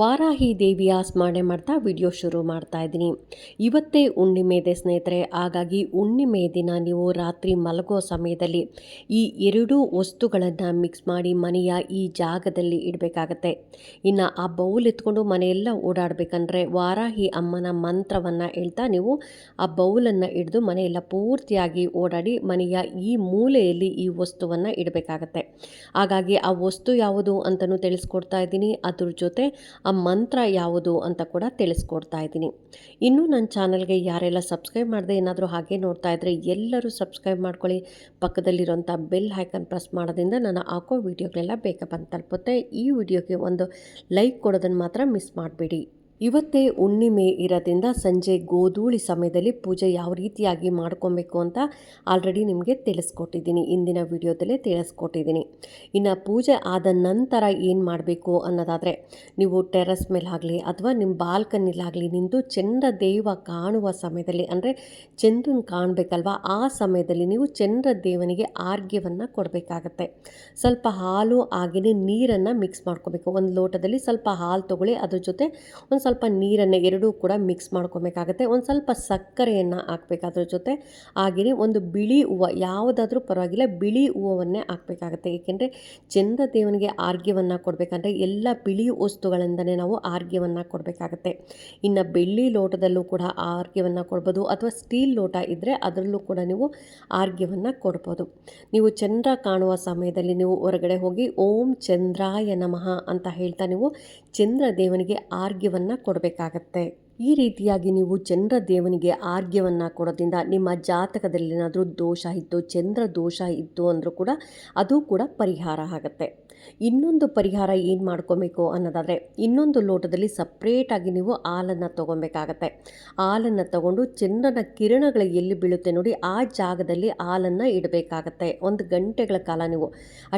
Varahi ದೇವಿಯ ಸ್ಮರಣೆ ಮಾಡ್ತಾ ವಿಡಿಯೋ ಶುರು ಮಾಡ್ತಾ ಇದ್ದೀನಿ. ಇವತ್ತೇ ಹುಣ್ಣಿಮೆ ಇದೆ ಸ್ನೇಹಿತರೆ. ಹಾಗಾಗಿ ಹುಣ್ಣಿಮೆ ದಿನ ನೀವು ರಾತ್ರಿ ಮಲಗೋ ಸಮಯದಲ್ಲಿ ಈ ಎರಡೂ ವಸ್ತುಗಳನ್ನು ಮಿಕ್ಸ್ ಮಾಡಿ ಮನೆಯ ಈ ಜಾಗದಲ್ಲಿ ಇಡಬೇಕಾಗತ್ತೆ. ಇನ್ನು ಆ ಬೌಲ್ ಎತ್ಕೊಂಡು ಮನೆಯೆಲ್ಲ ಓಡಾಡಬೇಕಂದ್ರೆ ವಾರಾಹಿ ಅಮ್ಮನ ಮಂತ್ರವನ್ನು ಹೇಳ್ತಾ ನೀವು ಆ ಬೌಲನ್ನು ಹಿಡಿದು ಮನೆಯೆಲ್ಲ ಪೂರ್ತಿಯಾಗಿ ಓಡಾಡಿ ಮನೆಯ ಈ ಮೂಲೆಯಲ್ಲಿ ಈ ವಸ್ತುವನ್ನು ಇಡಬೇಕಾಗತ್ತೆ. ಹಾಗಾಗಿ ಆ ವಸ್ತು ಯಾವುದು ಅಂತಲೂ ತಿಳಿಸ್ಕೊಡ್ತಾ ಇದ್ದೀನಿ. ಅದ್ರ ಜೊತೆ ಆ ಮಂತ್ರ ಯಾವುದು ಅಂತ ಕೂಡ ತಿಳಿಸ್ಕೊಡ್ತಾ ಇದ್ದೀನಿ. ಇನ್ನೂ ನನ್ನ ಚಾನಲ್ಗೆ ಯಾರೆಲ್ಲ ಸಬ್ಸ್ಕ್ರೈಬ್ ಮಾಡದೆ ಏನಾದರೂ ಹಾಗೆ ನೋಡ್ತಾ ಇದ್ದರೆ ಎಲ್ಲರೂ ಸಬ್ಸ್ಕ್ರೈಬ್ ಮಾಡ್ಕೊಳ್ಳಿ. ಪಕ್ಕದಲ್ಲಿರುವಂಥ ಬೆಲ್ ಹ್ಯಾಕನ್ ಪ್ರೆಸ್ ಮಾಡೋದ್ರಿಂದ ನಾನು ಹಾಕೋ ವೀಡಿಯೋಗಳೆಲ್ಲ ಬೇಗ ಬಂದು ತಲುಪುತ್ತೆ. ಈ ವಿಡಿಯೋಗೆ ಒಂದು ಲೈಕ್ ಕೊಡೋದನ್ನು ಮಾತ್ರ ಮಿಸ್ ಮಾಡಬೇಡಿ. ಇವತ್ತೇ ಹುಣ್ಣಿಮೆ ಇರೋದ್ರಿಂದ ಸಂಜೆ ಗೋಧೂಳಿ ಸಮಯದಲ್ಲಿ ಪೂಜೆ ಯಾವ ರೀತಿಯಾಗಿ ಮಾಡ್ಕೊಬೇಕು ಅಂತ ಆಲ್ರೆಡಿ ನಿಮಗೆ ತಿಳಿಸ್ಕೊಟ್ಟಿದ್ದೀನಿ. ಇಂದಿನ ವಿಡಿಯೋದಲ್ಲೇ ತಿಳಿಸ್ಕೊಟ್ಟಿದ್ದೀನಿ. ಇನ್ನು ಪೂಜೆ ಆದ ನಂತರ ಏನು ಮಾಡಬೇಕು ಅನ್ನೋದಾದರೆ, ನೀವು ಟೆರಸ್ ಮೇಲಾಗಲಿ ಅಥವಾ ನಿಮ್ಮ ಬಾಲ್ಕನಿಲಾಗಲಿ ನಿಂದು ಚಂದ್ರ ದೇವ ಕಾಣುವ ಸಮಯದಲ್ಲಿ, ಅಂದರೆ ಚಂದ್ರನ ಕಾಣಬೇಕಲ್ವ, ಆ ಸಮಯದಲ್ಲಿ ನೀವು ಚಂದ್ರ ದೇವನಿಗೆ ಆರ್ಗ್ಯವನ್ನು ಕೊಡಬೇಕಾಗತ್ತೆ. ಸ್ವಲ್ಪ ಹಾಲು ಹಾಗೆಯೇ ನೀರನ್ನು ಮಿಕ್ಸ್ ಮಾಡ್ಕೋಬೇಕು. ಒಂದು ಲೋಟದಲ್ಲಿ ಸ್ವಲ್ಪ ಹಾಲು ತೊಗೊಳ್ಳಿ, ಅದ್ರ ಜೊತೆ ಒಂದು ಸ್ವಲ್ಪ ನೀರನ್ನು ಎರಡೂ ಕೂಡ ಮಿಕ್ಸ್ ಮಾಡ್ಕೊಬೇಕಾಗತ್ತೆ. ಒಂದು ಸ್ವಲ್ಪ ಸಕ್ಕರೆಯನ್ನು ಹಾಕ್ಬೇಕು ಅದ್ರ ಜೊತೆ ಹಾಗೆಯೇ ಒಂದು ಬಿಳಿ ಹೂವು, ಯಾವುದಾದ್ರೂ ಪರವಾಗಿಲ್ಲ, ಬಿಳಿ ಹೂವನ್ನೇ ಹಾಕಬೇಕಾಗತ್ತೆ. ಏಕೆಂದರೆ ಚಂದ್ರ ದೇವನಿಗೆ ಆರ್ಘ್ಯವನ್ನು ಕೊಡಬೇಕಂದ್ರೆ ಎಲ್ಲ ಬಿಳಿ ವಸ್ತುಗಳಿಂದಲೇ ನಾವು ಆರ್ಘ್ಯವನ್ನು ಕೊಡಬೇಕಾಗತ್ತೆ. ಇನ್ನು ಬೆಳ್ಳಿ ಲೋಟದಲ್ಲೂ ಕೂಡ ಆರ್ಘ್ಯವನ್ನು ಕೊಡ್ಬೋದು, ಅಥವಾ ಸ್ಟೀಲ್ ಲೋಟ ಇದ್ದರೆ ಅದರಲ್ಲೂ ಕೂಡ ನೀವು ಆರ್ಘ್ಯವನ್ನು ಕೊಡ್ಬೋದು. ನೀವು ಚಂದ್ರ ಕಾಣುವ ಸಮಯದಲ್ಲಿ ನೀವು ಹೊರಗಡೆ ಹೋಗಿ ಓಂ ಚಂದ್ರಾಯ ನಮಃ ಅಂತ ಹೇಳ್ತಾ ನೀವು ಚಂದ್ರ ದೇವನಿಗೆ ಆರ್ಘ್ಯವನ್ನು ಕೊಡಬೇಕಾಗತ್ತೆ. ಈ ರೀತಿಯಾಗಿ ನೀವು ಚಂದ್ರ ದೇವನಿಗೆ ಆರ್ಘ್ಯವನ್ನು ಕೊಡೋದ್ರಿಂದ ನಿಮ್ಮ ಜಾತಕದಲ್ಲಿ ಏನಾದರೂ ದೋಷ ಇತ್ತು ಚಂದ್ರ ದೋಷ ಇತ್ತು ಅಂದರೂ ಕೂಡ ಅದು ಕೂಡ ಪರಿಹಾರ ಆಗುತ್ತೆ. ಇನ್ನೊಂದು ಪರಿಹಾರ ಏನು ಮಾಡ್ಕೊಬೇಕು ಅನ್ನೋದಾದರೆ, ಇನ್ನೊಂದು ಲೋಟದಲ್ಲಿ ಸಪ್ರೇಟಾಗಿ ನೀವು ಹಾಲನ್ನು ತೊಗೊಬೇಕಾಗತ್ತೆ. ಹಾಲನ್ನು ತಗೊಂಡು ಚಂದ್ರನ ಕಿರಣಗಳು ಎಲ್ಲಿ ಬೀಳುತ್ತೆ ನೋಡಿ, ಆ ಜಾಗದಲ್ಲಿ ಹಾಲನ್ನು ಇಡಬೇಕಾಗತ್ತೆ. ಒಂದು ಗಂಟೆಗಳ ಕಾಲ ನೀವು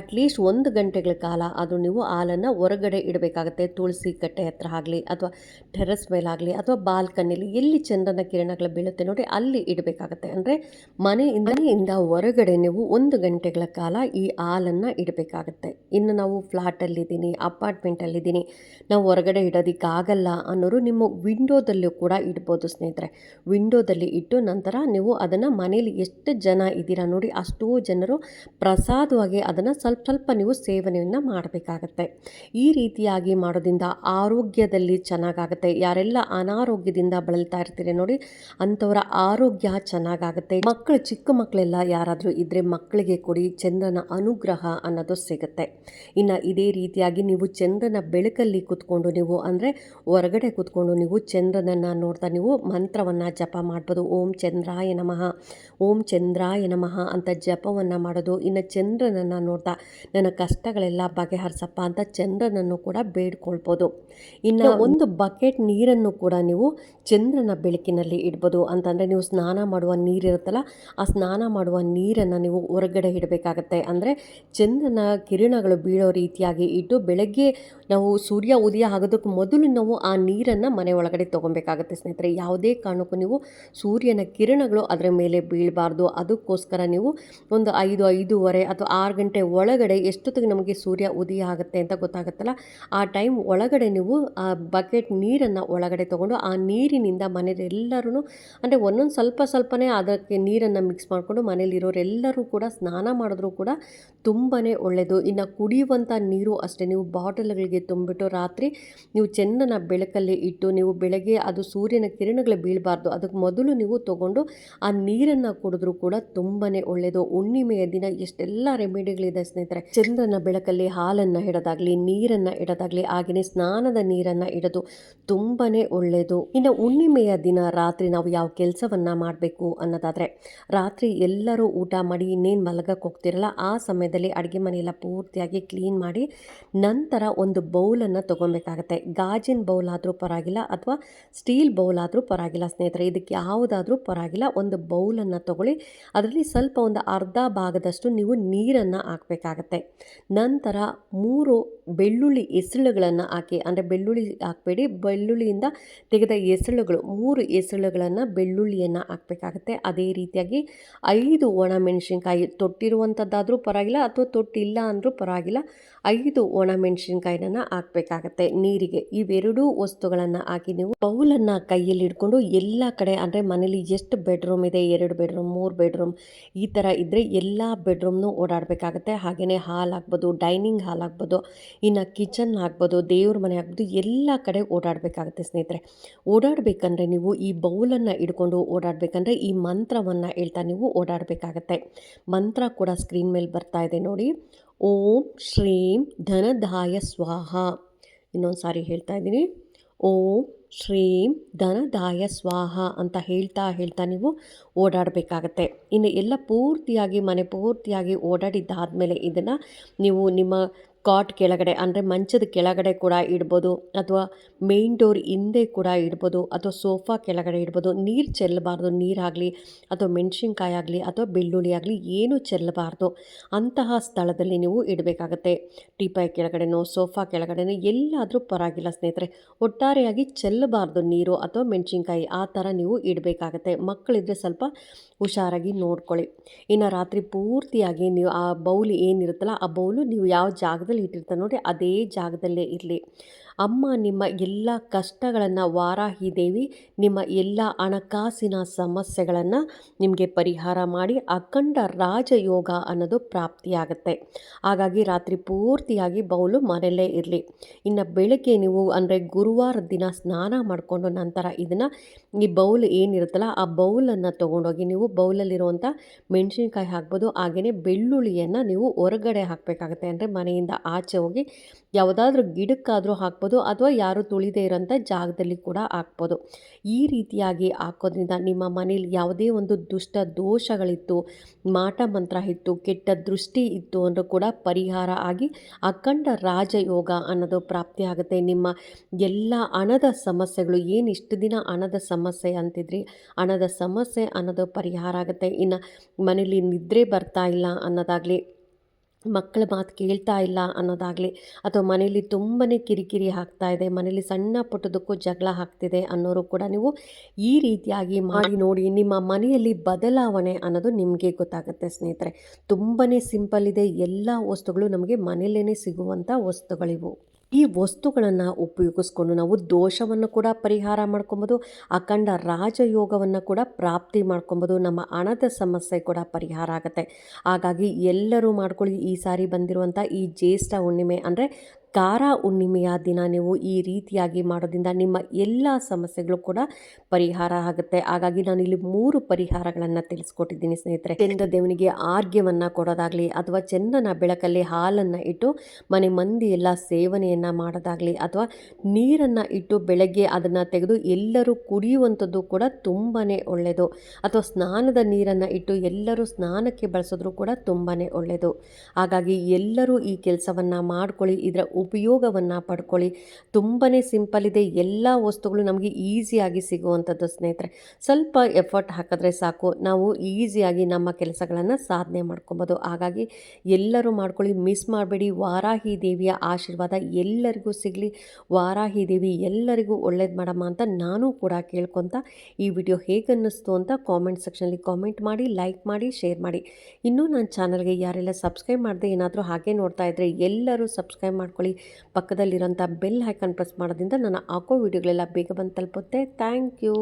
ಅಟ್ಲೀಸ್ಟ್ ಒಂದು ಗಂಟೆಗಳ ಕಾಲ ಅದು ನೀವು ಹಾಲನ್ನು ಹೊರಗಡೆ ಇಡಬೇಕಾಗತ್ತೆ. ತುಳಸಿ ಕಟ್ಟೆ ಹತ್ರ ಆಗಲಿ ಅಥವಾ ಟೆರಸ್ ಮೇಲಾಗಲಿ ಅಥವಾ ಬಾಲ್ಕನಿಲಿ ಎಲ್ಲಿ ಚಂದ್ರನ ಕಿರಣಗಳು ಬೀಳುತ್ತೆ ನೋಡಿ ಅಲ್ಲಿ ಇಡಬೇಕಾಗತ್ತೆ. ಅಂದರೆ ಮನೆಯಿಂದ ಮನೆಯಿಂದ ಹೊರಗಡೆ ನೀವು ಒಂದು ಗಂಟೆಗಳ ಕಾಲ ಈ ಹಾಲನ್ನು ಇಡಬೇಕಾಗತ್ತೆ. ಇನ್ನು ನಾವು ಫ್ಲಾಟಲ್ಲಿದ್ದೀನಿ ಅಪಾರ್ಟ್ಮೆಂಟಲ್ಲಿದ್ದೀನಿ ನಾವು ಹೊರಗಡೆ ಇಡೋದಕ್ಕಾಗಲ್ಲ ಅನ್ನೋರು ನಿಮ್ಮ ವಿಂಡೋದಲ್ಲೂ ಕೂಡ ಇಡ್ಬೋದು ಸ್ನೇಹಿತರೆ. ವಿಂಡೋದಲ್ಲಿ ಇಟ್ಟು ನಂತರ ನೀವು ಅದನ್ನು ಮನೇಲಿ ಎಷ್ಟು ಜನ ಇದ್ದೀರಾ ನೋಡಿ ಅಷ್ಟೋ ಜನರು ಪ್ರಸಾದವಾಗಿ ಅದನ್ನು ಸ್ವಲ್ಪ ಸ್ವಲ್ಪ ನೀವು ಸೇವನೆಯನ್ನು ಮಾಡಬೇಕಾಗತ್ತೆ. ಈ ರೀತಿಯಾಗಿ ಮಾಡೋದ್ರಿಂದ ಆರೋಗ್ಯದಲ್ಲಿ ಚೆನ್ನಾಗಾಗುತ್ತೆ. ಯಾರೆಲ್ಲ ಅನಾರೋಗ್ಯದಿಂದ ಬಳಲ್ತಾ ಇರ್ತೀರಿ ನೋಡಿ ಅಂಥವರ ಆರೋಗ್ಯ ಚೆನ್ನಾಗಾಗುತ್ತೆ. ಮಕ್ಕಳು ಚಿಕ್ಕ ಮಕ್ಕಳೆಲ್ಲ ಯಾರಾದರೂ ಇದ್ದರೆ ಮಕ್ಕಳಿಗೆ ಕೊಡಿ ಚಂದ್ರನ ಅನುಗ್ರಹ ಅನ್ನೋದು ಸಿಗುತ್ತೆ. ಇನ್ನು ಇದೇ ರೀತಿಯಾಗಿ ನೀವು ಚಂದ್ರನ ಬೆಳಕಲ್ಲಿ ಕೂತ್ಕೊಂಡು ನೀವು ಅಂದರೆ ಹೊರಗಡೆ ಕೂತ್ಕೊಂಡು ನೀವು ಚಂದ್ರನನ್ನು ನೋಡ್ತಾ ನೀವು ಮಂತ್ರವನ್ನು ಜಪ ಮಾಡ್ಬೋದು. ಓಂ ಚಂದ್ರಾಯ ನಮಃ ಓಂ ಚಂದ್ರಾಯ ನಮಃ ಅಂತ ಜಪವನ್ನು ಮಾಡೋದು. ಇನ್ನು ಚಂದ್ರನನ್ನು ನೋಡ್ತಾ ನನ್ನ ಕಷ್ಟಗಳೆಲ್ಲ ಬಗೆಹರಿಸಪ್ಪ ಅಂತ ಚಂದ್ರನನ್ನು ಕೂಡ ಬೇಡ್ಕೊಳ್ಬೋದು. ಇನ್ನು ಒಂದು ಬಕೆಟ್ ನೀರನ್ನು ಕೂಡ ನೀವು ಚಂದ್ರನ ಬೆಳಕಿನಲ್ಲಿ ಇಡ್ಬೋದು ಅಂತಂದರೆ ನೀವು ಸ್ನಾನ ಮಾಡುವ ನೀರಿರುತ್ತಲ್ಲ ಆ ಸ್ನಾನ ಮಾಡುವ ನೀರನ್ನು ನೀವು ಹೊರಗಡೆ ಇಡಬೇಕಾಗತ್ತೆ. ಅಂದರೆ ಚಂದ್ರನ ಕಿರಣಗಳು ಬೀಳೋ ರೀತಿಯಾಗಿ ಇಟ್ಟು ಬೆಳಗ್ಗೆ ನಾವು ಸೂರ್ಯ ಉದಯ ಆಗೋದಕ್ಕೆ ಮೊದಲು ನಾವು ಆ ನೀರನ್ನು ಮನೆ ಒಳಗಡೆ ತೊಗೊಬೇಕಾಗತ್ತೆ ಸ್ನೇಹಿತರೆ. ಯಾವುದೇ ಕಾರಣಕ್ಕೂ ನೀವು ಸೂರ್ಯನ ಕಿರಣಗಳು ಅದರ ಮೇಲೆ ಬೀಳಬಾರ್ದು. ಅದಕ್ಕೋಸ್ಕರ ನೀವು ಒಂದು ಐದು, ಐದೂವರೆ ಅಥವಾ ಆರು ಗಂಟೆ ಒಳಗಡೆ ಎಷ್ಟೊತ್ತಿಗೆ ನಮಗೆ ಸೂರ್ಯ ಉದಯ ಆಗುತ್ತೆ ಅಂತ ಗೊತ್ತಾಗುತ್ತಲ್ಲ, ಆ ಟೈಮ್ ಒಳಗಡೆ ನೀವು ಆ ಬಕೆಟ್ ನೀರನ್ನು ಒಳಗಡೆ ತೊಗೊಂಡು ಆ ನೀರಿನಿಂದ ಮನೆಯಲ್ಲೆಲ್ಲರೂ ಅಂದರೆ ಒಂದೊಂದು ಸ್ವಲ್ಪ ಸ್ವಲ್ಪನೇ ಅದಕ್ಕೆ ನೀರನ್ನು ಮಿಕ್ಸ್ ಮಾಡಿಕೊಂಡು ಮನೇಲಿರೋರೆಲ್ಲರೂ ಕೂಡ ಸ್ನಾನ ಮಾಡಿದ್ರೂ ಕೂಡ ತುಂಬಾ ಒಳ್ಳೆಯದು ಇನ್ನು ಕುಡಿಯುವಂಥ ನೀರು ಅಷ್ಟೇ. ನೀವು ಬಾಟಲ್ಗಳಿಗೆ ತುಂಬಿಟ್ಟು ರಾತ್ರಿ ನೀವು ಚಂದನ ಬೆಳಕಲ್ಲಿ ಇಟ್ಟು ನೀವು ಬೆಳಗ್ಗೆ ಅದು ಸೂರ್ಯನ ಕಿರಣಗಳು ಬೀಳಬಾರ್ದು. ಅದಕ್ಕೆ ಮೊದಲು ನೀವು ತಗೊಂಡು ಆ ನೀರನ್ನು ಕುಡಿದ್ರೂ ಕೂಡ ತುಂಬಾ ಒಳ್ಳೆಯದು ಹುಣ್ಣಿಮೆಯ ದಿನ ಎಷ್ಟೆಲ್ಲ ರೆಮಿಡಿಗಳಿದೆ ಸ್ನೇಹಿತರೆ. ಚಂದ್ರನ ಬೆಳಕಲ್ಲಿ ಹಾಲನ್ನು ಇಡೋದಾಗಲಿ ನೀರನ್ನು ಇಡೋದಾಗಲಿ ಹಾಗೆಯೇ ಸ್ನಾನದ ನೀರನ್ನು ಇಡೋದು ತುಂಬಾ ಒಳ್ಳೆಯದು ಇನ್ನು ಹುಣ್ಣಿಮೆಯ ದಿನ ರಾತ್ರಿ ನಾವು ಯಾವ ಕೆಲಸವನ್ನು ಮಾಡಬೇಕು ಅನ್ನೋದಾದರೆ, ರಾತ್ರಿ ಎಲ್ಲರೂ ಊಟ ಮಾಡಿ ಇನ್ನೇನು ಮಲಗಕ್ಕೆ ಹೋಗ್ತಿರಲ್ಲ, ಆ ಸಮಯದಲ್ಲಿ ಅಡುಗೆ ಮನೆಯೆಲ್ಲ ಪೂರ್ತಿಯಾಗಿ ಕ್ಲೀನ್ ಮಾಡಿ ನಂತರ ಒಂದು ಬೌಲನ್ನು ತೊಗೊಬೇಕಾಗತ್ತೆ ಗಾಜಿನ ಬೌಲ್ ಆದರೂ ಪರವಾಗಿಲ್ಲ ಅಥವಾ ಸ್ಟೀಲ್ ಬೌಲ್ ಆದರೂ ಪರವಾಗಿಲ್ಲ ಸ್ನೇಹಿತರೆ. ಇದಕ್ಕೆ ಯಾವುದಾದ್ರೂ ಪರವಾಗಿಲ್ಲ, ಒಂದು ಬೌಲನ್ನು ತೊಗೊಳ್ಳಿ. ಅದರಲ್ಲಿ ಸ್ವಲ್ಪ ಒಂದು ಅರ್ಧ ಭಾಗದಷ್ಟು ನೀವು ನೀರನ್ನು ಹಾಕಬೇಕಾಗತ್ತೆ. ನಂತರ ಮೂರು ಬೆಳ್ಳುಳ್ಳಿ ಎಸಳುಗಳನ್ನು ಹಾಕಿ, ಅಂದರೆ ಬೆಳ್ಳುಳ್ಳಿ ಹಾಕಬೇಡಿ. ಬೆಳ್ಳುಳ್ಳಿಯಿಂದ ತೆಗೆದ ಎಸಳುಗಳು, ಮೂರು ಎಸಳುಗಳನ್ನು ಬೆಳ್ಳುಳ್ಳಿಯನ್ನು ಹಾಕಬೇಕಾಗತ್ತೆ. ಅದೇ ರೀತಿಯಾಗಿ ಐದು ಒಣಮೆಣಸಿನ್ಕಾಯಿ ತೊಟ್ಟಿರುವಂಥದ್ದಾದರೂ ಪರವಾಗಿಲ್ಲ ಅಥವಾ ತೊಟ್ಟಿಲ್ಲ ಅಂದರೂ ಪರವಾಗಿಲ್ಲ. ಐದು ಒಣಮೆಣಸಿನ್ಕಾಯಿನ ಹಾಕಬೇಕಾಗತ್ತೆ ನೀರಿಗೆ. ಇವೆರಡೂ ವಸ್ತುಗಳನ್ನು ಹಾಕಿ ನೀವು ಬೌಲನ್ನು ಕೈಯಲ್ಲಿ ಇಟ್ಕೊಂಡು ಎಲ್ಲ ಕಡೆ ಅಂದರೆ ಮನೇಲಿ ಎಷ್ಟು ಬೆಡ್ರೂಮ್ ಇದೆ, ಎರಡು ಬೆಡ್ರೂಮ್, ಮೂರು ಬೆಡ್ರೂಮ್ ಈ ಥರ ಇದ್ದರೆ ಎಲ್ಲ ಬೆಡ್ರೂಮ್ನು ಓಡಾಡಬೇಕಾಗತ್ತೆ. ಹಾಗೆಯೇ ಹಾಲ್ ಆಗ್ಬೋದು ಡೈನಿಂಗ್ ಹಾಲ್ ಆಗ್ಬೋದು ಇನ್ನು ಕಿಚನ್ ಆಗ್ಬೋದು ದೇವ್ರ ಮನೆ ಆಗ್ಬೋದು ಎಲ್ಲ ಕಡೆ ಓಡಾಡಬೇಕಾಗತ್ತೆ ಸ್ನೇಹಿತರೆ. ಓಡಾಡಬೇಕಂದ್ರೆ ನೀವು ಈ ಬೌಲನ್ನು ಇಟ್ಕೊಂಡು ಓಡಾಡಬೇಕಂದ್ರೆ ಈ ಮಂತ್ರವನ್ನು ಹೇಳ್ತಾ ನೀವು ಓಡಾಡಬೇಕಾಗತ್ತೆ. ಮಂತ್ರ ಕೂಡ ಸ್ಕ್ರೀನ್ ಮೇಲೆ ಬರ್ತಾ ಇದೆ ನೋಡಿ. ಓಂ ಶ್ರೀಂ ಧನದಾಯ ಸ್ವಾಹ. ಇನ್ನೊಂದು ಸಾರಿ ಹೇಳ್ತಾ ಇದ್ದೀನಿ. ಓಂ ಶ್ರೀಂ ಧನದಾಯ ಸ್ವಾಹ ಅಂತ ಹೇಳ್ತಾ ಹೇಳ್ತಾ ನೀವು ಓಡಾಡಬೇಕಾಗತ್ತೆ. ಇನ್ನು ಎಲ್ಲ ಪೂರ್ತಿಯಾಗಿ ಮನೆ ಪೂರ್ತಿಯಾಗಿ ಓಡಾಡಿದ್ದಾದಮೇಲೆ ಇದನ್ನು ನೀವು ನಿಮ್ಮ ಕಾಟ್ ಕೆಳಗಡೆ, ಅಂದರೆ ಮಂಚದ ಕೆಳಗಡೆ ಕೂಡ ಇಡ್ಬೋದು, ಅಥವಾ ಮೇನ್ ಡೋರ್ ಹಿಂದೆ ಕೂಡ ಇಡ್ಬೋದು, ಅಥವಾ ಸೋಫಾ ಕೆಳಗಡೆ ಇಡ್ಬೋದು. ನೀರು ಚೆಲ್ಲಬಾರ್ದು ನೀರಾಗಲಿ ಅಥವಾ ಮೆಣಸಿನ್ಕಾಯಿ ಆಗಲಿ, ಅಥವಾ ಬೆಳ್ಳುಳ್ಳಿ ಆಗಲಿ, ಏನು ಚೆಲ್ಲಬಾರ್ದು. ಅಂತಹ ಸ್ಥಳದಲ್ಲಿ ನೀವು ಇಡಬೇಕಾಗತ್ತೆ. ಟೀಪಾಯ್ ಕೆಳಗಡೆನೋ ಸೋಫಾ ಕೆಳಗಡೆನೋ, ಎಲ್ಲಾದರೂ ಪರವಾಗಿಲ್ಲ ಸ್ನೇಹಿತರೆ. ಒಟ್ಟಾರೆಯಾಗಿ ಚೆಲ್ಲಬಾರ್ದು ನೀರು ಅಥವಾ ಮೆಣಸಿನ್ಕಾಯಿ, ಆ ಥರ ನೀವು ಇಡಬೇಕಾಗತ್ತೆ. ಮಕ್ಕಳಿದ್ರೆ ಸ್ವಲ್ಪ ಹುಷಾರಾಗಿ ನೋಡ್ಕೊಳ್ಳಿ. ಇನ್ನು ರಾತ್ರಿ ಪೂರ್ತಿಯಾಗಿ ನೀವು ಆ ಬೌಲ್ ಏನಿರುತ್ತಲ್ಲ, ಆ ಬೌಲು ನೀವು ಯಾವ ಜಾಗದಲ್ಲಿ ಇಟ್ಟಿರ್ತಾನೆ ನೋಡಿ ಅದೇ ಜಾಗದಲ್ಲೇ ಇರಲಿ. ಅಮ್ಮ, ನಿಮ್ಮ ಎಲ್ಲ ಕಷ್ಟಗಳನ್ನು ವಾರಾಹಿ ದೇವಿ ನಿಮ್ಮ ಎಲ್ಲ ಹಣಕಾಸಿನ ಸಮಸ್ಯೆಗಳನ್ನು ನಿಮಗೆ ಪರಿಹಾರ ಮಾಡಿ ಅಖಂಡ ರಾಜಯೋಗ ಅನ್ನೋದು ಪ್ರಾಪ್ತಿಯಾಗುತ್ತೆ. ಹಾಗಾಗಿ ರಾತ್ರಿ ಪೂರ್ತಿಯಾಗಿ ಬೌಲು ಮನೆಯಲ್ಲೇ ಇರಲಿ. ಇನ್ನು ಬೆಳಗ್ಗೆ ನೀವು ಅಂದರೆ ಗುರುವಾರ ದಿನ ಸ್ನಾನ ಮಾಡಿಕೊಂಡು ನಂತರ ಇದನ್ನು ಈ ಬೌಲ್ ಏನಿರುತ್ತಲ್ಲ, ಆ ಬೌಲನ್ನು ತೊಗೊಂಡೋಗಿ ನೀವು ಬೌಲಲ್ಲಿರುವಂಥ ಮೆಣಸಿನ್ಕಾಯಿ ಹಾಕ್ಬೋದು ಹಾಗೆಯೇ ಬೆಳ್ಳುಳ್ಳಿಯನ್ನು ನೀವು ಹೊರಗಡೆ ಹಾಕಬೇಕಾಗುತ್ತೆ. ಅಂದರೆ ಮನೆಯಿಂದ ಆಚೆ ಹೋಗಿ ಯಾವುದಾದ್ರೂ ಗಿಡಕ್ಕಾದರೂ ಹಾಕ್ಬೋದು ಅಥವಾ ಯಾರು ತುಳಿದೇ ಇರೋಂಥ ಜಾಗದಲ್ಲಿ ಕೂಡ ಹಾಕ್ಬೋದು. ಈ ರೀತಿಯಾಗಿ ಹಾಕೋದ್ರಿಂದ ನಿಮ್ಮ ಮನೇಲಿ ಯಾವುದೇ ಒಂದು ದುಷ್ಟ ದೋಷಗಳಿತ್ತು, ಮಾಟ ಮಂತ್ರ ಇತ್ತು, ಕೆಟ್ಟ ದೃಷ್ಟಿ ಇತ್ತು ಅಂದರೂ ಕೂಡ ಪರಿಹಾರ ಆಗಿ ಅಖಂಡ ರಾಜಯೋಗ ಅನ್ನೋದು ಪ್ರಾಪ್ತಿಯಾಗುತ್ತೆ ನಿಮ್ಮ ಎಲ್ಲ ಹಣದ ಸಮಸ್ಯೆಗಳು, ಏನು ಇಷ್ಟು ದಿನ ಹಣದ ಸಮಸ್ಯೆ ಅಂತಿದ್ರಿ, ಹಣದ ಸಮಸ್ಯೆ ಅನ್ನೋದು ಪರಿಹಾರ ಆಗುತ್ತೆ. ಇನ್ನು ಮನೇಲಿ ನಿದ್ರೆ ಬರ್ತಾ ಇಲ್ಲ ಅನ್ನೋದಾಗಲಿ ಮಕ್ಕಳ ಮಾತು ಕೇಳ್ತಾ ಇಲ್ಲ ಅನ್ನೋದಾಗಲಿ ಅಥವಾ ಮನೇಲಿ ತುಂಬಾ ಕಿರಿಕಿರಿ ಆಗ್ತಾ ಇದೆ ಮನೇಲಿ ಸಣ್ಣ ಪುಟ್ಟದಕ್ಕೂ ಜಗಳ ಆಗ್ತಿದೆ ಅನ್ನೋರು ಕೂಡ ನೀವು ಈ ರೀತಿಯಾಗಿ ಮಾಡಿ ನೋಡಿ ನಿಮ್ಮ ಮನೆಯಲ್ಲಿ ಬದಲಾವಣೆ ಅನ್ನೋದು ನಿಮಗೆ ಗೊತ್ತಾಗುತ್ತೆ ಸ್ನೇಹಿತರೆ. ತುಂಬಾ ಸಿಂಪಲ್ ಇದೆ, ಎಲ್ಲ ವಸ್ತುಗಳು ನಮಗೆ ಮನೆಯಲ್ಲೇ ಸಿಗುವಂಥ ವಸ್ತುಗಳಿವು. ಈ ವಸ್ತುಗಳನ್ನು ಉಪಯೋಗಿಸ್ಕೊಂಡು ನಾವು ದೋಷವನ್ನು ಕೂಡ ಪರಿಹಾರ ಮಾಡ್ಕೊಬೋದು, ಅಖಂಡ ರಾಜಯೋಗವನ್ನು ಕೂಡ ಪ್ರಾಪ್ತಿ ಮಾಡ್ಕೊಬೋದು, ನಮ್ಮ ಹಣದ ಸಮಸ್ಯೆ ಕೂಡ ಪರಿಹಾರ ಆಗುತ್ತೆ. ಹಾಗಾಗಿ ಎಲ್ಲರೂ ಮಾಡ್ಕೊಳ್ಳಿ ಈ ಸಾರಿ ಬಂದಿರುವಂಥ ಈ ಜ್ಯೇಷ್ಠ ಹುಣ್ಣಿಮೆ ಅಂದರೆ ಕಾರ ಹುಣ್ಣಿಮೆಯ ದಿನ ನೀವು ಈ ರೀತಿಯಾಗಿ ಮಾಡೋದ್ರಿಂದ ನಿಮ್ಮ ಎಲ್ಲ ಸಮಸ್ಯೆಗಳು ಕೂಡ ಪರಿಹಾರ ಆಗುತ್ತೆ. ಹಾಗಾಗಿ ನಾನು ಇಲ್ಲಿ ಮೂರು ಪರಿಹಾರಗಳನ್ನು ತಿಳಿಸ್ಕೊಟ್ಟಿದ್ದೀನಿ ಸ್ನೇಹಿತರೆ. ಚಂದ್ರ ದೇವನಿಗೆ ಆರ್ಗ್ಯವನ್ನು ಕೊಡೋದಾಗಲಿ ಅಥವಾ ಚಂದನ ಬೆಳಕಲ್ಲಿ ಹಾಲನ್ನು ಇಟ್ಟು ಮನೆ ಮಂದಿ ಎಲ್ಲ ಸೇವನೆಯನ್ನು ಮಾಡೋದಾಗಲಿ ಅಥವಾ ನೀರನ್ನು ಇಟ್ಟು ಬೆಳಗ್ಗೆ ಅದನ್ನು ತೆಗೆದು ಎಲ್ಲರೂ ಕುಡಿಯುವಂಥದ್ದು ಕೂಡ ತುಂಬಾ ಒಳ್ಳೆಯದು. ಅಥವಾ ಸ್ನಾನದ ನೀರನ್ನು ಇಟ್ಟು ಎಲ್ಲರೂ ಸ್ನಾನಕ್ಕೆ ಬಳಸಿದ್ರು ಕೂಡ ತುಂಬಾ ಒಳ್ಳೆಯದು. ಹಾಗಾಗಿ ಎಲ್ಲರೂ ಈ ಕೆಲಸವನ್ನು ಮಾಡ್ಕೊಳ್ಳಿ. ಇದರ ಉಪಯೋಗವನ್ನು ಪಡ್ಕೊಳ್ಳಿ. ತುಂಬಾ ಸಿಂಪಲ್ ಇದೆ. ಎಲ್ಲ ವಸ್ತುಗಳು ನಮಗೆ ಈಸಿಯಾಗಿ ಸಿಗುವಂಥದ್ದು ಸ್ನೇಹಿತರೆ. ಸ್ವಲ್ಪ ಎಫರ್ಟ್ ಹಾಕಿದ್ರೆ ಸಾಕು. ನಾವು ಈಸಿಯಾಗಿ ನಮ್ಮ ಕೆಲಸಗಳನ್ನು ಸಾಧನೆ ಮಾಡ್ಕೊಬೋದು. ಹಾಗಾಗಿ ಎಲ್ಲರೂ ಮಾಡ್ಕೊಳ್ಳಿ. ಮಿಸ್ ಮಾಡಬೇಡಿ. ವಾರಾಹಿ ದೇವಿಯ ಆಶೀರ್ವಾದ ಎಲ್ಲರಿಗೂ ಸಿಗಲಿ. ವಾರಾಹಿ ದೇವಿ ಎಲ್ಲರಿಗೂ ಒಳ್ಳೇದು ಮಾಡಮ್ಮ ಅಂತ ನಾನು ಕೂಡ ಕೇಳ್ಕೊತ ಈ ವಿಡಿಯೋ ಹೇಗನ್ನಿಸ್ತು ಅಂತ ಕಾಮೆಂಟ್ ಸೆಕ್ಷನಲ್ಲಿ ಕಾಮೆಂಟ್ ಮಾಡಿ, ಲೈಕ್ ಮಾಡಿ, ಶೇರ್ ಮಾಡಿ. ಇನ್ನೂ ನನ್ನ ಚಾನಲ್ಗೆ ಯಾರೆಲ್ಲ ಸಬ್ಸ್ಕ್ರೈಬ್ ಮಾಡದೆ ಏನಾದರೂ ಹಾಗೆ ನೋಡ್ತಾ ಇದ್ದರೆ ಎಲ್ಲರೂ ಸಬ್ಸ್ಕ್ರೈಬ್ ಮಾಡ್ಕೊಳ್ಳಿ. ಪಕ್ಕದಲ್ಲಿರೋಂಥ ಬೆಲ್ ಹೈಕನ್ ಪ್ರೆಸ್ ಮಾಡೋದ್ರಿಂದ ನಾನು ಹಾಕೋ ವೀಡಿಯೋಗಳೆಲ್ಲ ಬೇಗ ಬಂದು ತಲುಪುತ್ತೆ. Thank you.